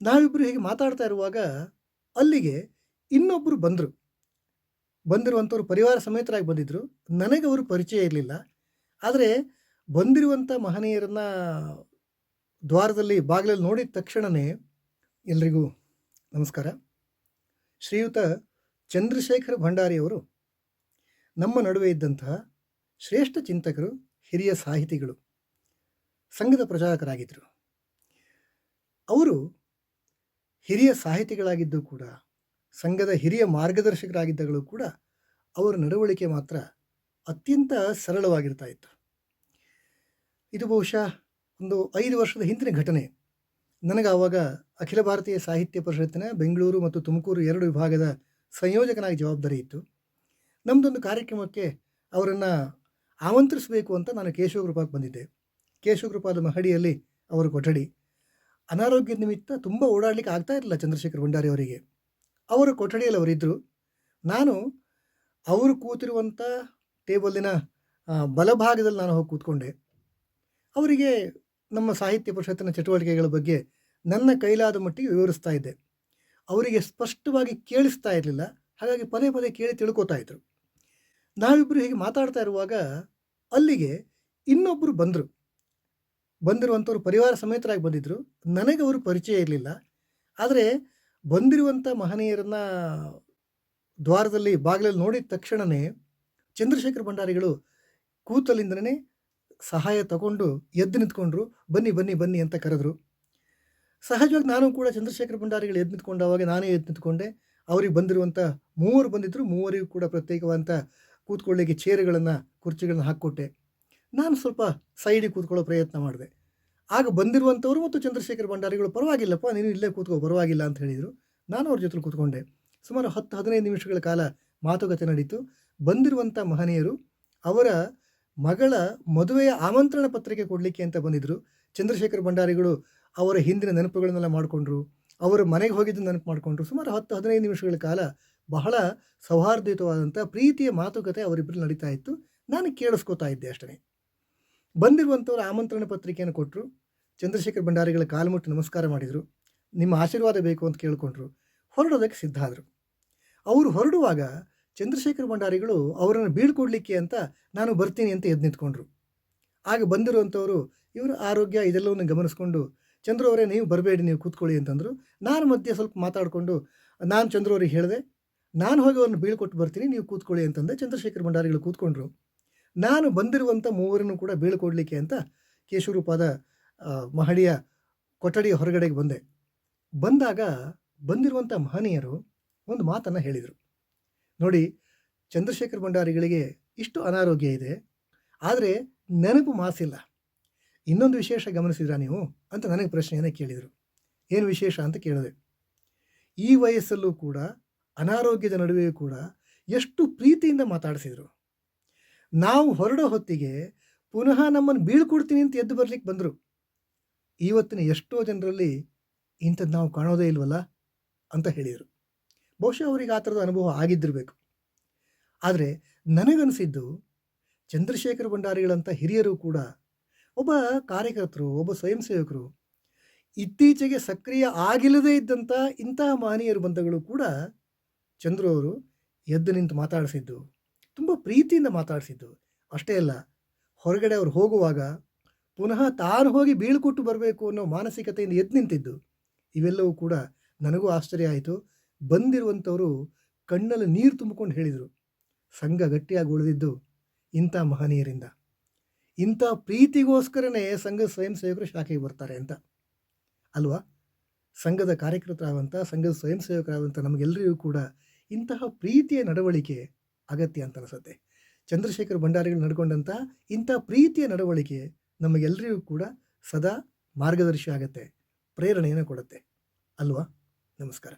ನಾವಿಬ್ಬರು ಹೀಗೆ ಮಾತಾಡ್ತಾ ಇರುವಾಗ ಅಲ್ಲಿಗೆ ಇನ್ನೊಬ್ಬರು ಬಂದರು. ಬಂದಿರುವಂಥವ್ರು ಪರಿವಾರ ಸಮೇತರಾಗಿ ಬಂದಿದ್ದರು ನನಗೆ ಅವರು ಪರಿಚಯ ಇರಲಿಲ್ಲ. ಆದರೆ ಬಂದಿರುವಂಥ ಮಹನೀಯರನ್ನ ದ್ವಾರದಲ್ಲಿ, ಬಾಗಿಲಲ್ಲಿ ನೋಡಿದ ತಕ್ಷಣವೇ ಎಲ್ರಿಗೂ ನಮಸ್ಕಾರ. ಶ್ರೀಯುತ ಚಂದ್ರಶೇಖರ ಭಂಡಾರಿಯವರು ನಮ್ಮ ನಡುವೆ ಇದ್ದಂತಹ ಶ್ರೇಷ್ಠ ಚಿಂತಕರು, ಹಿರಿಯ ಸಾಹಿತಿಗಳು, ಸಂಘದ ಪ್ರಚಾರಕರಾಗಿದ್ದರು ಅವರು ಹಿರಿಯ ಸಾಹಿತಿಗಳಾಗಿದ್ದು ಕೂಡ, ಸಂಘದ ಹಿರಿಯ ಮಾರ್ಗದರ್ಶಕರಾಗಿದ್ದಗಳು ಕೂಡ ಅವರ ನಡವಳಿಕೆ ಮಾತ್ರ ಅತ್ಯಂತ ಸರಳವಾಗಿರ್ತಾ ಇತ್ತು. ಇದು ಬಹುಶಃ ಒಂದು ಐದು ವರ್ಷದ ಹಿಂದಿನ ಘಟನೆ. ನನಗೆ ಆವಾಗ ಅಖಿಲ ಭಾರತೀಯ ಸಾಹಿತ್ಯ ಪರಿಷತ್ತಿನ ಬೆಂಗಳೂರು ಮತ್ತು ತುಮಕೂರು ಎರಡು ವಿಭಾಗದ ಸಂಯೋಜಕನಾಗಿ ಜವಾಬ್ದಾರಿ ಇತ್ತು. ನಮ್ಮದೊಂದು ಕಾರ್ಯಕ್ರಮಕ್ಕೆ ಅವರನ್ನು ಆಮಂತ್ರಿಸಬೇಕು ಅಂತ ನಾನು ಕೇಶವಕೃಪಾಕ್ಕೆ ಬಂದಿದ್ದೆ. ಕೇಶವಕೃಪಾದ ಮಹಡಿಯಲ್ಲಿ ಅವರ ಕೊಠಡಿ. ಅನಾರೋಗ್ಯದ ನಿಮಿತ್ತ ತುಂಬ ಓಡಾಡಲಿಕ್ಕೆ ಆಗ್ತಾ ಇರಲಿಲ್ಲ ಚಂದ್ರಶೇಖರ್ ಭಂಡಾರಿ ಅವರಿಗೆ. ಅವರ ಕೊಠಡಿಯಲ್ಲಿ ಅವರಿದ್ದರು ನಾನು ಅವರು ಕೂತಿರುವಂಥ ಟೇಬಲಿನ ಬಲಭಾಗದಲ್ಲಿ ನಾನು ಹೋಗಿ ಕೂತ್ಕೊಂಡೆ. ಅವರಿಗೆ ನಮ್ಮ ಸಾಹಿತ್ಯ ಪರಿಷತ್ತಿನ ಚಟುವಟಿಕೆಗಳ ಬಗ್ಗೆ ನನ್ನ ಕೈಲಾದ ಮಟ್ಟಿಗೆ ವಿವರಿಸ್ತಾ ಇದ್ದೆ. ಅವರಿಗೆ ಸ್ಪಷ್ಟವಾಗಿ ಕೇಳಿಸ್ತಾ ಇರಲಿಲ್ಲ. ಹಾಗಾಗಿ ಪದೇ ಪದೇ ಕೇಳಿ ತಿಳ್ಕೊತಾ ಇದ್ರು. ನಾವಿಬ್ಬರು ಹೀಗೆ ಮಾತಾಡ್ತಾ ಇರುವಾಗ ಅಲ್ಲಿಗೆ ಇನ್ನೊಬ್ಬರು ಬಂದರು. ಬಂದಿರುವಂಥವ್ರು ಪರಿವಾರ ಸಮೇತರಾಗಿ ಬಂದಿದ್ದರು ನನಗೆ ಅವರು ಪರಿಚಯ ಇರಲಿಲ್ಲ. ಆದರೆ ಬಂದಿರುವಂಥ ಮಹನೀಯರನ್ನ ದ್ವಾರದಲ್ಲಿ ಬಾಗಿಲಲ್ಲಿ ನೋಡಿದ ತಕ್ಷಣವೇ ಚಂದ್ರಶೇಖರ್ ಭಂಡಾರಿಗಳು ಕೂತಲಿಂದನೇ ಸಹಾಯ ತಗೊಂಡು ಎದ್ದು ನಿಂತ್ಕೊಂಡ್ರು. ಬನ್ನಿ ಬನ್ನಿ ಬನ್ನಿ ಅಂತ ಕರೆದ್ರು. ಸಹಜವಾಗಿ ನಾನು ಕೂಡ ಚಂದ್ರಶೇಖರ್ ಭಂಡಾರಿಗಳು ಎದ್ದು ನಿಂತ್ಕೊಂಡಾಗ ನಾನೇ ಎದ್ದು ನಿಂತ್ಕೊಂಡೆ. ಅವ್ರಿಗೆ ಬಂದಿರುವಂಥ ಮೂವರು ಬಂದಿದ್ದರು ಮೂವರಿಗೂ ಕೂಡ ಪ್ರತ್ಯೇಕವಾದಂಥ ಕೂತ್ಕೊಳ್ಳಿಕ್ಕೆ ಚೇರುಗಳನ್ನು ಕುರ್ಚಿಗಳನ್ನು ಹಾಕ್ಕೊಟ್ಟೆ. ನಾನು ಸ್ವಲ್ಪ ಸೈಡಿಗೆ ಕೂತ್ಕೊಳ್ಳೋ ಪ್ರಯತ್ನ ಮಾಡಿದೆ. ಆಗ ಬಂದಿರುವಂಥವ್ರು ಮತ್ತು ಚಂದ್ರಶೇಖರ್ ಭಂಡಾರಿಗಳು ಪರವಾಗಿಲ್ಲಪ್ಪ, ನೀನು ಇಲ್ಲೇ ಕೂತ್ಕೋ, ಪರವಾಗಿಲ್ಲ ಅಂತ ಹೇಳಿದರು. ನಾನು ಅವ್ರ ಜೊತೆ ಕೂತ್ಕೊಂಡೆ. ಸುಮಾರು ಹತ್ತು, ಹದಿನೈದು ನಿಮಿಷಗಳ ಕಾಲ ಮಾತುಕತೆ ನಡೀತು. ಬಂದಿರುವಂಥ ಮಹನೀಯರು ಅವರ ಮಗಳ ಮದುವೆಯ ಆಮಂತ್ರಣ ಪತ್ರಿಕೆ ಕೊಡಲಿಕ್ಕೆ ಅಂತ ಬಂದಿದ್ದರು ಚಂದ್ರಶೇಖರ್ ಭಂಡಾರಿಗಳು ಅವರ ಹಿಂದಿನ ನೆನಪುಗಳನ್ನೆಲ್ಲ ಮಾಡಿಕೊಂಡ್ರು. ಅವರ ಮನೆಗೆ ಹೋಗಿದ್ದು ನೆನಪು ಮಾಡಿಕೊಂಡ್ರು. ಸುಮಾರು ಹತ್ತು, ಹದಿನೈದು ನಿಮಿಷಗಳ ಕಾಲ ಬಹಳ ಸೌಹಾರ್ದಯುತವಾದಂಥ ಪ್ರೀತಿಯ ಮಾತುಕತೆ ಅವರಿಬ್ಬರು ನಡೀತಾ ಇತ್ತು. ನಾನು ಕೇಳಿಸ್ಕೊತಾ ಇದ್ದೆ ಅಷ್ಟೇ. ಬಂದಿರುವಂಥವ್ರು ಆಮಂತ್ರಣ ಪತ್ರಿಕೆಯನ್ನು ಕೊಟ್ಟರು ಚಂದ್ರಶೇಖರ್ ಭಂಡಾರಿಗಳ ಕಾಲುಮುಟ್ಟು ನಮಸ್ಕಾರ ಮಾಡಿದರು, ನಿಮ್ಮ ಆಶೀರ್ವಾದ ಬೇಕು ಅಂತ ಕೇಳಿಕೊಂಡ್ರು, ಹೊರಡೋದಕ್ಕೆ ಸಿದ್ಧ ಆದರು. ಅವರು ಹೊರಡುವಾಗ ಚಂದ್ರಶೇಖರ್ ಭಂಡಾರಿಗಳು ಅವರನ್ನು ಬೀಳ್ಕೊಡ್ಲಿಕ್ಕೆ ಅಂತ ನಾನು ಬರ್ತೀನಿ ಅಂತ ಎದ್ದು ನಿಂತ್ಕೊಂಡ್ರು. ಆಗ ಬಂದಿರುವಂಥವರು ಇವರ ಆರೋಗ್ಯ ಇದೆಲ್ಲವನ್ನು ಗಮನಿಸ್ಕೊಂಡು ಚಂದ್ರವರೇ ನೀವು ಬರಬೇಡಿ, ನೀವು ಕೂತ್ಕೊಳ್ಳಿ ಅಂತಂದರು. ನಾನು ಮಧ್ಯೆ ಸ್ವಲ್ಪ ಮಾತಾಡಿಕೊಂಡು, ನಾನು ಚಂದ್ರವರಿಗೆ ಹೇಳಿದೆ, ನಾನು ಹೋಗಿ ಅವ್ರನ್ನ ಬೀಳ್ಕೊಟ್ಟು ಬರ್ತೀನಿ, ನೀವು ಕೂತ್ಕೊಳ್ಳಿ ಅಂತಂದೆ ಚಂದ್ರಶೇಖರ್ ಭಂಡಾರಿಗಳು ಕೂತ್ಕೊಂಡ್ರು. ನಾನು ಬಂದಿರುವಂಥ ಮೂವರನ್ನು ಕೂಡ ಬೀಳ್ಕೊಡ್ಲಿಕ್ಕೆ ಅಂತ ಕೇಶವರೂಪಾದ ಮಹಡಿಯ ಕೊಠಡಿಯ ಹೊರಗಡೆಗೆ ಬಂದೆ. ಬಂದಾಗ ಬಂದಿರುವಂಥ ಮಹನೀಯರು ಒಂದು ಮಾತನ್ನು ಹೇಳಿದರು. ನೋಡಿ, ಚಂದ್ರಶೇಖರ್ ಭಂಡಾರಿಗಳಿಗೆ ಇಷ್ಟು ಅನಾರೋಗ್ಯ ಇದೆ, ಆದರೆ ನೆನಪು ಮಾಸಿಲ್ಲ. ಇನ್ನೊಂದು ವಿಶೇಷ ಗಮನಿಸಿದ್ರಾ ನೀವು ಅಂತ ನನಗೆ ಪ್ರಶ್ನೆಯನ್ನು ಕೇಳಿದರು. ಏನು ವಿಶೇಷ ಅಂತ ಕೇಳಿದೆ. ಈ ವಯಸ್ಸಲ್ಲೂ ಕೂಡ, ಅನಾರೋಗ್ಯದ ನಡುವೆಯೂ ಕೂಡ ಎಷ್ಟು ಪ್ರೀತಿಯಿಂದ ಮಾತಾಡಿಸಿದರು. ನಾವು ಹೊರಡೋ ಹೊತ್ತಿಗೆ ಪುನಃ ನಮ್ಮನ್ನು ಬೀಳ್ಕೊಡ್ತೀನಿ ಅಂತ ಎದ್ದು ಬರ್ಲಿಕ್ಕೆ ಬಂದರು. ಇವತ್ತಿನ ಎಷ್ಟೋ ಜನರಲ್ಲಿ ಇಂಥದ್ದು ನಾವು ಕಾಣೋದೇ ಇಲ್ವಲ್ಲ ಅಂತ ಹೇಳಿದರು. ಬಹುಶಃ ಅವರಿಗೆ ಆ ಥರದ ಅನುಭವ ಆಗಿದ್ದಿರಬೇಕು. ಆದರೆ ನನಗನಿಸಿದ್ದು ಚಂದ್ರಶೇಖರ ಭಂಡಾರಿಗಳಂಥ ಹಿರಿಯರು ಕೂಡ ಒಬ್ಬ ಕಾರ್ಯಕರ್ತರು, ಒಬ್ಬ ಸ್ವಯಂ ಸೇವಕರು ಇತ್ತೀಚೆಗೆ ಸಕ್ರಿಯ ಆಗಿಲ್ಲದೇ ಇದ್ದಂಥ ಇಂತಹ ಮಹನೀಯರು ಬಂಧಗಳು ಕೂಡ ಚಂದ್ರು ಅವರು ಎದ್ದು ನಿಂತು ಮಾತಾಡಿಸಿದ್ದು. ಪ್ರೀತಿಯಿಂದ ಮಾತಾಡಿಸಿದ್ದು. ಅಷ್ಟೇ ಅಲ್ಲ, ಹೊರಗಡೆ ಅವ್ರು ಹೋಗುವಾಗ ಪುನಃ ತಾನು ಹೋಗಿ ಬೀಳ್ಕೊಟ್ಟು ಬರಬೇಕು ಅನ್ನೋ ಮಾನಸಿಕತೆಯಿಂದ ಎದ್ದು ನಿಂತಿದ್ದು. ಇವೆಲ್ಲವೂ ಕೂಡ ನನಗೂ ಆಶ್ಚರ್ಯ ಆಯಿತು. ಬಂದಿರುವಂಥವರು ಕಣ್ಣಲ್ಲಿ ನೀರು ತುಂಬಿಕೊಂಡು ಹೇಳಿದರು, ಸಂಘ ಗಟ್ಟಿಯಾಗಿ ಉಳಿದಿದ್ದು ಇಂಥ ಮಹನೀಯರಿಂದ. ಇಂಥ ಪ್ರೀತಿಗೋಸ್ಕರನೇ ಸಂಘ ಸ್ವಯಂ ಸೇವಕರು ಶಾಖೆಗೆ ಬರ್ತಾರೆ ಅಂತ. ಅಲ್ವಾ? ಸಂಘದ ಕಾರ್ಯಕರ್ತರಾದಂಥ, ಸಂಘದ ಸ್ವಯಂ ಸೇವಕರಾದಂಥ ನಮಗೆಲ್ಲರಿಗೂ ಕೂಡ ಇಂತಹ ಪ್ರೀತಿಯ ನಡವಳಿಕೆ ಅಗತ್ಯ ಅಂತ ಅನಿಸುತ್ತೆ. ಚಂದ್ರಶೇಖರ್ ಭಂಡಾರಿಗಳು ನಡ್ಕೊಂಡಂಥ ಇಂಥ ಪ್ರೀತಿಯ ನಡವಳಿಕೆ ನಮಗೆಲ್ಲರಿಗೂ ಕೂಡ ಸದಾ ಮಾರ್ಗದರ್ಶಿ ಆಗತ್ತೆ, ಪ್ರೇರಣೆಯನ್ನು ಕೊಡುತ್ತೆ. ಅಲ್ವಾ? ನಮಸ್ಕಾರ.